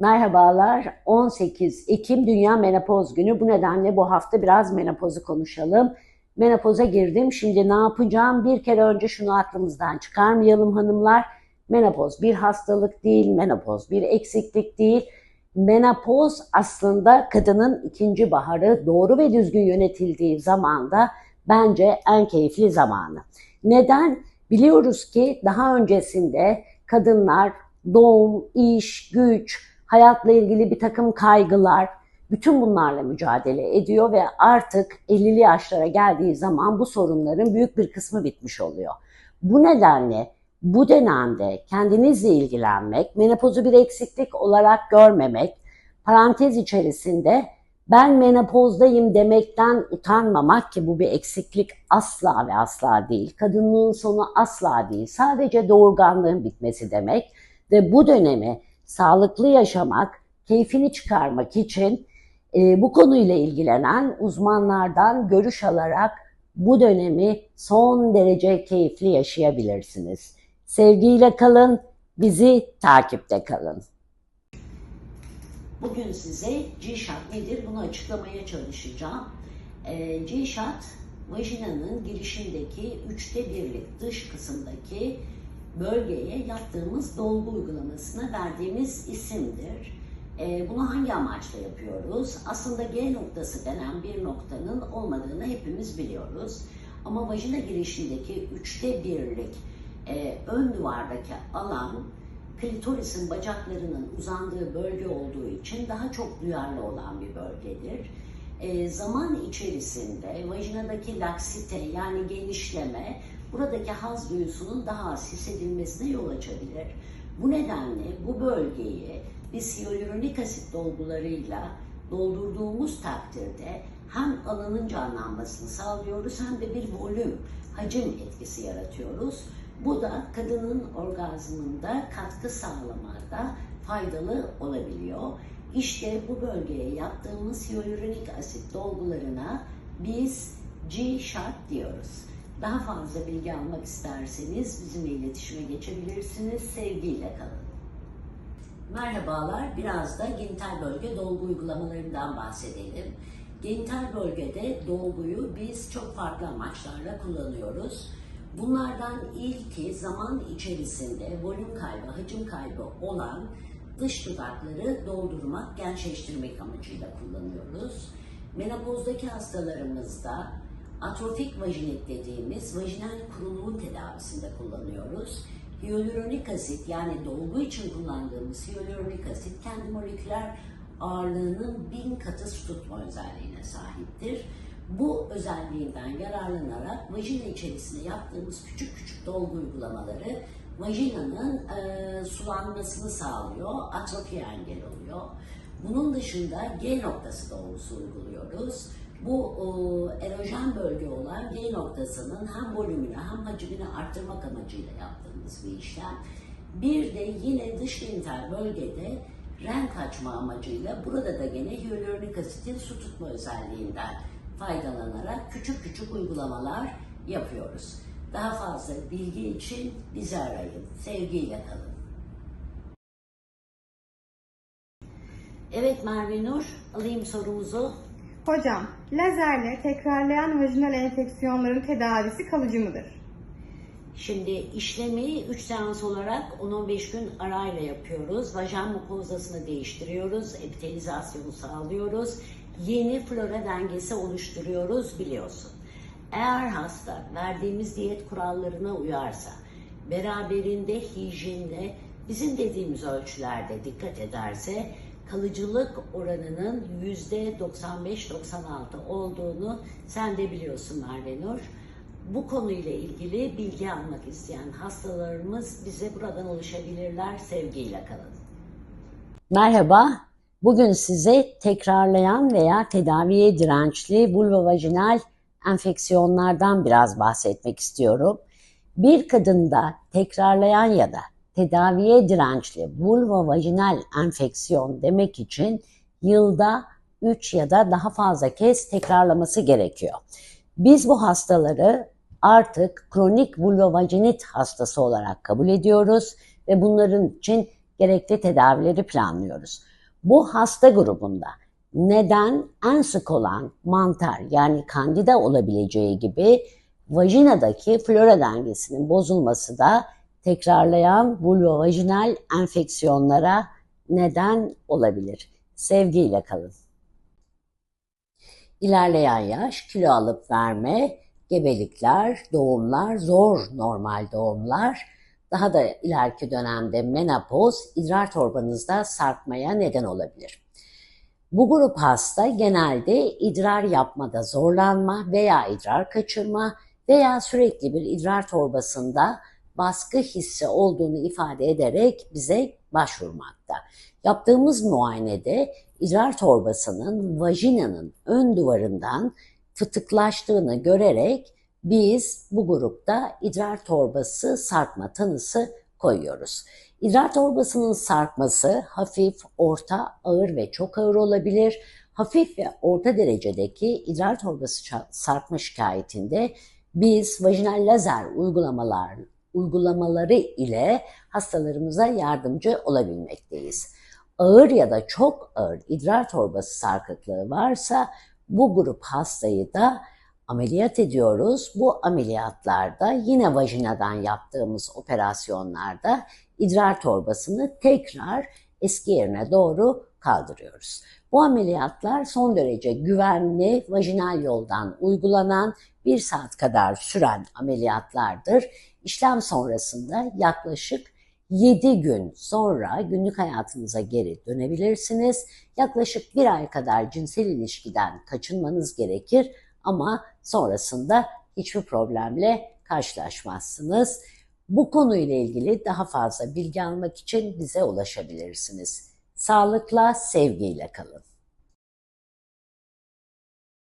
Merhabalar. 18 Ekim Dünya Menopoz Günü. Bu nedenle bu hafta biraz menopozu konuşalım. Menopoza girdim. Şimdi ne yapacağım? Bir kere önce şunu aklımızdan çıkarmayalım hanımlar. Menopoz bir hastalık değil, menopoz bir eksiklik değil. Menopoz aslında kadının ikinci baharı doğru ve düzgün yönetildiği zamanda bence en keyifli zamanı. Neden? Biliyoruz ki daha öncesinde kadınlar doğum, iş, güç, hayatla ilgili bir takım kaygılar, bütün bunlarla mücadele ediyor ve artık 50'li yaşlara geldiği zaman bu sorunların büyük bir kısmı bitmiş oluyor. Bu nedenle bu dönemde kendinizle ilgilenmek, menopozu bir eksiklik olarak görmemek, parantez içerisinde ben menopozdayım demekten utanmamak ki bu bir eksiklik asla ve asla değil. Kadınlığın sonu asla değil. Sadece doğurganlığın bitmesi demek ve bu dönemi sağlıklı yaşamak, keyfini çıkarmak için e, bu konuyla ilgilenen uzmanlardan görüş alarak bu dönemi son derece keyifli yaşayabilirsiniz. Sevgiyle kalın, bizi takipte kalın. Bugün size G-Shot nedir bunu açıklamaya çalışacağım. E, G-Shot vajinanın girişindeki üçte birlik dış kısımdaki bölgeye yaptığımız dolgu uygulamasına verdiğimiz isimdir. E, bunu hangi amaçla yapıyoruz? Aslında G noktası denen bir noktanın olmadığını hepimiz biliyoruz. Ama vajina girişindeki üçte birlik e, ön duvardaki alan klitorisin bacaklarının uzandığı bölge olduğu için daha çok duyarlı olan bir bölgedir. E, zaman içerisinde vajinadaki laksite yani genişleme buradaki haz duyusunun daha az hissedilmesine yol açabilir. Bu nedenle bu bölgeyi biz hyaluronik asit dolgularıyla doldurduğumuz takdirde hem alanın canlanmasını sağlıyoruz hem de bir volüm, hacim etkisi yaratıyoruz. Bu da kadının orgazmında katkı sağlamada faydalı olabiliyor. İşte bu bölgeye yaptığımız hyaluronik asit dolgularına biz G-Shot diyoruz. Daha fazla bilgi almak isterseniz bizimle iletişime geçebilirsiniz. Sevgiyle kalın. Merhabalar, biraz da genital bölge dolgu uygulamalarından bahsedelim. Genital bölgede dolguyu biz çok farklı amaçlarla kullanıyoruz. Bunlardan ilki zaman içerisinde volüm kaybı, hacim kaybı olan dış dudakları doldurmak, gençleştirmek amacıyla kullanıyoruz. Menopozdaki hastalarımızda atrofik vajinit dediğimiz vajinal kuruluğun tedavisinde kullanıyoruz. Hyaluronik asit yani dolgu için kullandığımız hyaluronik asit kendi moleküler ağırlığının bin katı su tutma özelliğine sahiptir. Bu özelliğinden yararlanarak vajina içerisinde yaptığımız küçük küçük dolgu uygulamaları vajinanın e, sulanmasını sağlıyor, atrofi engel oluyor. Bunun dışında G noktası dolgusu uyguluyoruz. Bu e, erojen bölge olan G noktasının hem volümünü hem hacmini arttırmak amacıyla yaptığımız bir işlem. Bir de yine dış genital bölgede renk açma amacıyla burada da gene hyaluronik asitin su tutma özelliğinden faydalanarak küçük küçük uygulamalar yapıyoruz. Daha fazla bilgi için bizi arayın. Sevgiyle kalın. Evet Merve Nur, alayım sorumuzu. Hocam, lazerle tekrarlayan vajinal enfeksiyonların tedavisi kalıcı mıdır? Şimdi işlemi 3 seans olarak 10-15 gün arayla yapıyoruz. Vajen mukozasını değiştiriyoruz, epitelizasyonu sağlıyoruz. Yeni flora dengesi oluşturuyoruz biliyorsun. Eğer hasta verdiğimiz diyet kurallarına uyarsa, beraberinde hijyende bizim dediğimiz ölçülerde dikkat ederse kalıcılık oranının yüzde 95-96 olduğunu sen de biliyorsun Merve Nur. Bu konuyla ilgili bilgi almak isteyen hastalarımız bize buradan ulaşabilirler. Sevgiyle kalın. Merhaba. Bugün size tekrarlayan veya tedaviye dirençli vulvovajinal enfeksiyonlardan biraz bahsetmek istiyorum. Bir kadında tekrarlayan ya da tedaviye dirençli vulvovajinal enfeksiyon demek için yılda 3 ya da daha fazla kez tekrarlaması gerekiyor. Biz bu hastaları artık kronik vulvovajinit hastası olarak kabul ediyoruz ve bunların için gerekli tedavileri planlıyoruz. Bu hasta grubunda neden en sık olan mantar yani kandida olabileceği gibi vajinadaki flora dengesinin bozulması da tekrarlayan vulvovajinal enfeksiyonlara neden olabilir. Sevgiyle kalın. İlerleyen yaş, kilo alıp verme, gebelikler, doğumlar, zor normal doğumlar, daha da ileriki dönemde menopoz, idrar torbanızda sarkmaya neden olabilir. Bu grup hasta genelde idrar yapmada zorlanma veya idrar kaçırma veya sürekli bir idrar torbasında baskı hissi olduğunu ifade ederek bize başvurmakta. Yaptığımız muayenede idrar torbasının vajinanın ön duvarından fıtıklaştığını görerek biz bu grupta idrar torbası sarkma tanısı koyuyoruz. İdrar torbasının sarkması hafif, orta, ağır ve çok ağır olabilir. Hafif ve orta derecedeki idrar torbası sarkma şikayetinde biz vajinal lazer uygulamalar uygulamaları ile hastalarımıza yardımcı olabilmekteyiz. Ağır ya da çok ağır idrar torbası sarkıklığı varsa bu grup hastayı da ameliyat ediyoruz. Bu ameliyatlarda yine vajinadan yaptığımız operasyonlarda idrar torbasını tekrar eski yerine doğru kaldırıyoruz. Bu ameliyatlar son derece güvenli, vajinal yoldan uygulanan bir saat kadar süren ameliyatlardır. İşlem sonrasında yaklaşık 7 gün sonra günlük hayatınıza geri dönebilirsiniz. Yaklaşık bir ay kadar cinsel ilişkiden kaçınmanız gerekir ama sonrasında hiçbir problemle karşılaşmazsınız. Bu konuyla ilgili daha fazla bilgi almak için bize ulaşabilirsiniz. Sağlıkla, sevgiyle kalın.